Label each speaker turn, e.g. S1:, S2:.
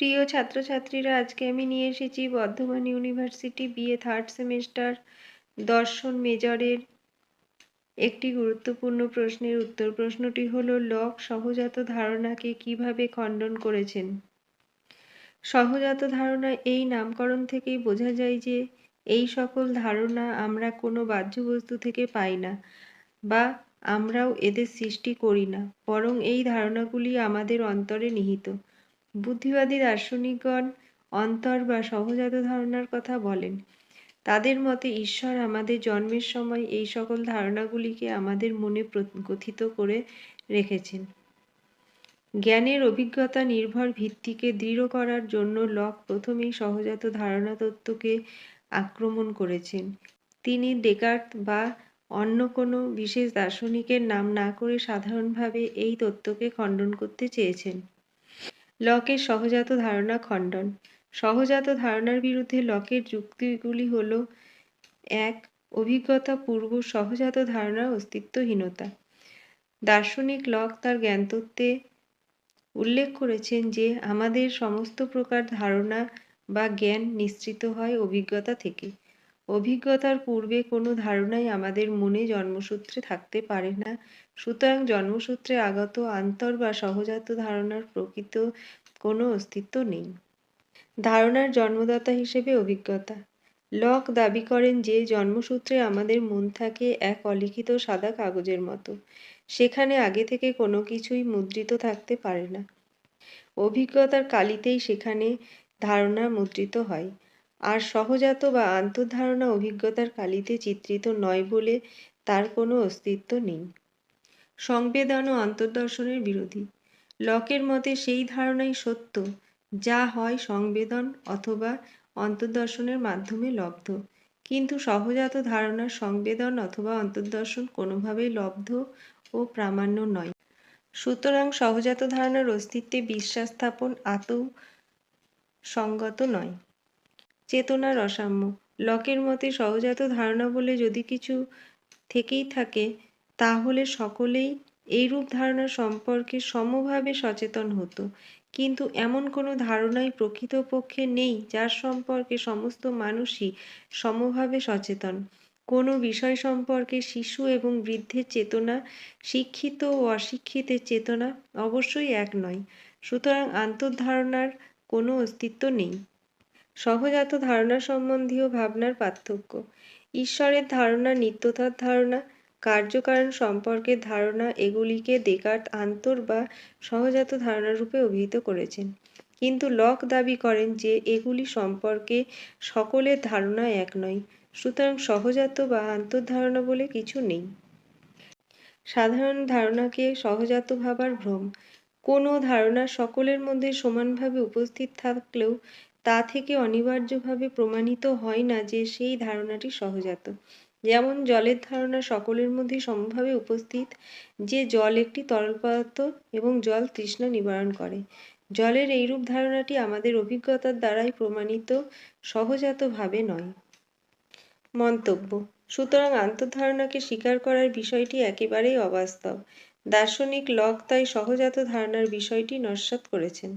S1: প্রিয় ছাত্রছাত্রীরা, আজকে আমি নিয়ে এসেছি Bardhaman university BA third semester দর্শন মেজরের একটি গুরুত্বপূর্ণ প্রশ্নের উত্তর। প্রশ্নটি হলো, লক সহজাত ধারণাকে কীভাবে খণ্ডন করেছেন? সহজাত ধারণা এই নামকরণ থেকেই বোঝা যায় যে, এই সকল ধারণা আমরা কোনো বাহ্য বস্তু থেকে পাই না বা আমরাও এদের সৃষ্টি করি না, বরং এই ধারণাগুলি আমাদের অন্তরে নিহিত। বুদ্ধিবাদী দার্শনিকগণ অন্তর বা সহজাত ধারণার কথা বলেন। তাদের মতে ঈশ্বর আমাদের জন্মের সময় এই সকল ধারণাগুলিকে আমাদের মনে গথিত করে রেখেছেন। জ্ঞানের অভিজ্ঞতা নির্ভর ভিত্তিকে দৃঢ় করার জন্য লক প্রথমেই সহজাত ধারণা তত্ত্বকে আক্রমণ করেছেন। তিনি ডেকার্ট বা অন্য কোনো বিশেষ দার্শনিকের নাম না করে সাধারণভাবে এই তত্ত্বকে খণ্ডন করতে চেয়েছেন। লকের সহজাত ধারণা খণ্ডন। সহজাত ধারণার বিরুদ্ধে লকের যুক্তিগুলি হল এক, অভিজ্ঞতা পূর্ব সহজাত ধারণার অস্তিত্বহীনতা। দার্শনিক লক তার জ্ঞানতত্ত্বে উল্লেখ করেছেন যে, আমাদের সমস্ত প্রকার ধারণা বা জ্ঞান নিশ্চিত হয় অভিজ্ঞতা থেকে। অভিজ্ঞতার পূর্বে কোনো ধারণাই আমাদের মনে জন্মসূত্রে থাকতে পারে না। সুতরাং জন্মসূত্রে আগত আন্তর বা সহজাত ধারণার প্রকৃত কোনো অস্তিত্ব নেই। ধারণার জন্মদাতা হিসেবে অভিজ্ঞতা। লক দাবি করেন যে, জন্মসূত্রে আমাদের মন থাকে এক অলিখিত সাদা কাগজের মতো। সেখানে আগে থেকে কোনো কিছুই মুদ্রিত থাকতে পারে না। অভিজ্ঞতার কালিতেই সেখানে ধারণা মুদ্রিত হয়। আর সহজাত বা আন্তর্ধারণা অভিজ্ঞতার কালিতে চিত্রিত নয় বলে তার কোনো অস্তিত্ব নেই। সংবেদন ও অন্তর্দর্শনের বিরোধী। লকের মতে সেই ধারণাই সত্য, যা হয় সংবেদন অথবা অন্তর্দর্শনের মাধ্যমে লব্ধ। কিন্তু সহজাত ধারণার সংবেদন অথবা অন্তর্দর্শন কোনোভাবেই লব্ধ ও প্রামাণ্য নয়। সুতরাং সহজাত ধারণার অস্তিত্বে বিশ্বাস স্থাপন আদৌ সঙ্গত নয়। চেতনার অসাম্য লকের মতে সহজাত ধারণা বলে যদি কিছু থেকেই থাকে, তাহলে সকলেই এইরূপ ধারণা সম্পর্কে সমভাবে সচেতন হতো। কিন্তু এমন কোনো ধারণাই প্রকৃতপক্ষে নেই যার সম্পর্কে সমস্ত মানুষই সমভাবে সচেতন। কোনো বিষয় সম্পর্কে শিশু এবং বৃদ্ধের চেতনা, শিক্ষিত ও অশিক্ষিতের চেতনা অবশ্যই এক নয়। সুতরাং আন্তর্ধারণার কোনো অস্তিত্ব নেই। সহজাত ধারণা সম্বন্ধীয় ভাবনার পার্থক্য। ঈশ্বরের ধারণা, নিত্যতার ধারণা, কার্যকারণ সম্পর্কের ধারণা এগুলিকে দেকার্ত আন্তর বা সহজাত ধারণা রূপে অভিহিত করেছেন। কিন্তু লক দাবি করেন যে এগুলি সম্পর্কে সকলের ধারণা এক নয়, সুতরাং সহজাত বা আন্তর্ধারণা বলে কিছু নেই। সাধারণ ধারণাকে সহজাত ভাবার ভ্রম। কোনো ধারণা সকলের মধ্যে সমানভাবে উপস্থিত থাকলেও তা থেকে অনিবার্যভাবে প্রমাণিত হয় না যে সেই ধারণাটি সহজাত। যেমন জলের ধারণা সকলের মধ্যে সমভাবে উপস্থিত, যে জল একটি তরল পদার্থ এবং জল তৃষ্ণা নিবারণ করে। জলের এইরূপ ধারণাটি আমাদের অভিজ্ঞতার দ্বারাই প্রমাণিত সহজাতভাবে নয়। মন্তব্য, সুতরাং আন্তর্ধারণাকে স্বীকার করার বিষয়টি একেবারেই অবাস্তব। দার্শনিক লক তাই সহজাত ধারণার বিষয়টি নস্যাৎ করেছেন।